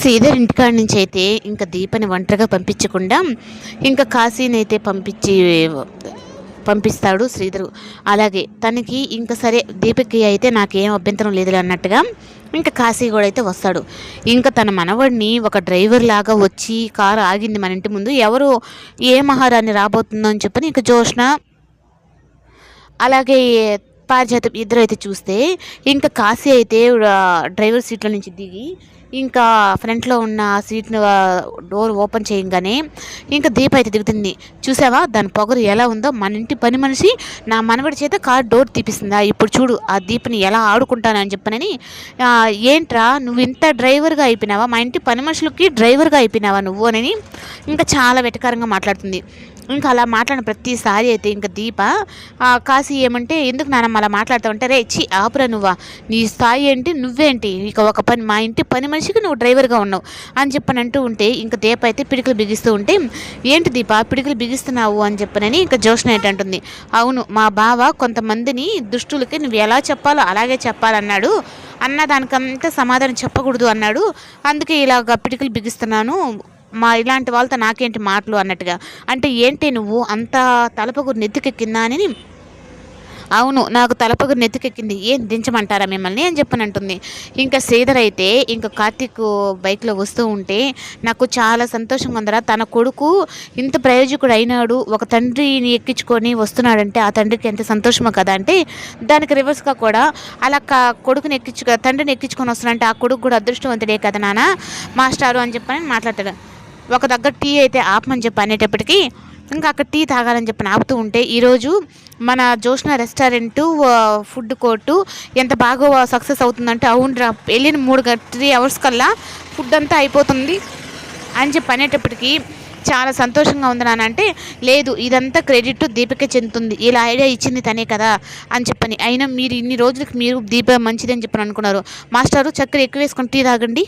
శ్రీధర్ ఇంటికాడ నుంచి అయితే ఇంకా దీపని ఒంటరిగా పంపించకుండా ఇంకా కాశీని అయితే పంపించి పంపిస్తాడు శ్రీధర్. అలాగే తనకి ఇంకా సరే దీపకి అయితే నాకేం అభ్యంతరం లేదు అన్నట్టుగా ఇంకా కాశీ కూడా అయితే వస్తాడు. ఇంకా తన మనవడిని ఒక డ్రైవర్ లాగా వచ్చి కారు ఆగింది మన ఇంటి ముందు. ఎవరు ఏ మహారాణి రాబోతుందో అని చెప్పని ఇంకా జోష్న అలాగే పారిజాతం ఇద్దరు అయితే చూస్తే ఇంకా కాశీ అయితే డ్రైవర్ సీట్లో నుంచి దిగి ఇంకా ఫ్రంట్లో ఉన్న సీట్ను డోర్ ఓపెన్ చేయగానే ఇంకా దీప అయితే దిగుతుంది. చూసావా? దాని పొగరు ఎలా ఉందో? మన ఇంటి పని మనిషి నా మనవడి చేత కార్ డోర్ తీపిస్తుందా? ఇప్పుడు చూడు ఆ దీపని ఎలా ఆడుకుంటానని చెప్పనని ఏంట్రా నువ్వు ఇంత డ్రైవర్గా అయిపోయినావా? మా ఇంటి పని మనుషులకి డ్రైవర్గా అయిపోయినావా నువ్వు? అని ఇంకా చాలా వెటకారంగా మాట్లాడుతుంది. ఇంకా అలా మాట్లాడిన ప్రతిసారి అయితే ఇంకా దీప ఆ, కాశీ ఏమంటే ఎందుకు నానమ్మ అలా మాట్లాడుతావు అంటే రే చి ఆపురా నువ్వా? నీ స్థాయి ఏంటి? నువ్వేంటి? ఇక ఒక పని మా ఇంటి పని మనిషికి నువ్వు డ్రైవర్గా ఉన్నావు. అని చెప్పని అంటూ ఉంటే ఇంకా దీప అయితే పిడికలు బిగిస్తూ ఉంటే ఏంటి దీప పిడికలు బిగిస్తున్నావు? అని చెప్పనని ఇంకా జోష్ణ ఏంటంటుంది అవును మా బావ కొంతమందిని దుష్టులకి నువ్వు ఎలా చెప్పాలో అలాగే చెప్పాలన్నాడు. అన్న దానికంతా సమాధానం చెప్పకూడదు అన్నాడు. అందుకే ఇలాగ పిడికలు బిగిస్తున్నాను. మా ఇలాంటి వాళ్ళతో నాకేంటి మాటలు అన్నట్టుగా. అంటే ఏంటి నువ్వు అంత తలపగురు నెత్తికెక్కిందా అని? అవును నాకు తలపగురు నెత్తికెక్కింది. ఏం దించమంటారా మిమ్మల్ని అని చెప్పని అంటుంది ఇంకా శ్రీధర్ అయితే ఇంకా కార్తీక్ బైక్లో వస్తూ ఉంటే నాకు చాలా సంతోషంగా ఉందరా. తన కొడుకు ఇంత ప్రయోజకుడు అయినాడు. ఒక తండ్రిని ఎక్కించుకొని వస్తున్నాడంటే ఆ తండ్రికి ఎంత సంతోషమో కదా అంటే దానికి రివర్స్గా కూడా అలా కొడుకుని ఎక్కించు తండ్రిని ఎక్కించుకొని వస్తున్నాడంటే ఆ కొడుకు కూడా అదృష్టవంతుడే కదా నాన్న మాస్టారు అని చెప్పని మాట్లాడతాడు. ఒక దగ్గర టీ అయితే ఆపమని చెప్పి అనేటప్పటికీ ఇంకా అక్కడ టీ తాగాలని చెప్పి ఆపుతూ ఉంటే ఈరోజు మన జోష్న రెస్టారెంటు ఫుడ్ కోర్టు ఎంత బాగా సక్సెస్ అవుతుందంటే అవునరా వెళ్ళిన మూడు త్రీ అవర్స్ కల్లా ఫుడ్ అంతా అయిపోతుంది అని చెప్పి అనేటప్పటికీ చాలా సంతోషంగా ఉంది నాన్న. అంటే లేదు ఇదంతా క్రెడిట్ దీపకే చెందుతుంది ఇలా ఐడియా ఇచ్చింది తనే కదా అని చెప్పని. అయినా మీరు ఇన్ని రోజులకు మీరు దీప మంచిదని చెప్పని అనుకున్నారు. మాస్టారు చక్కెర ఎక్కువ వేసుకొని టీ తాగండి.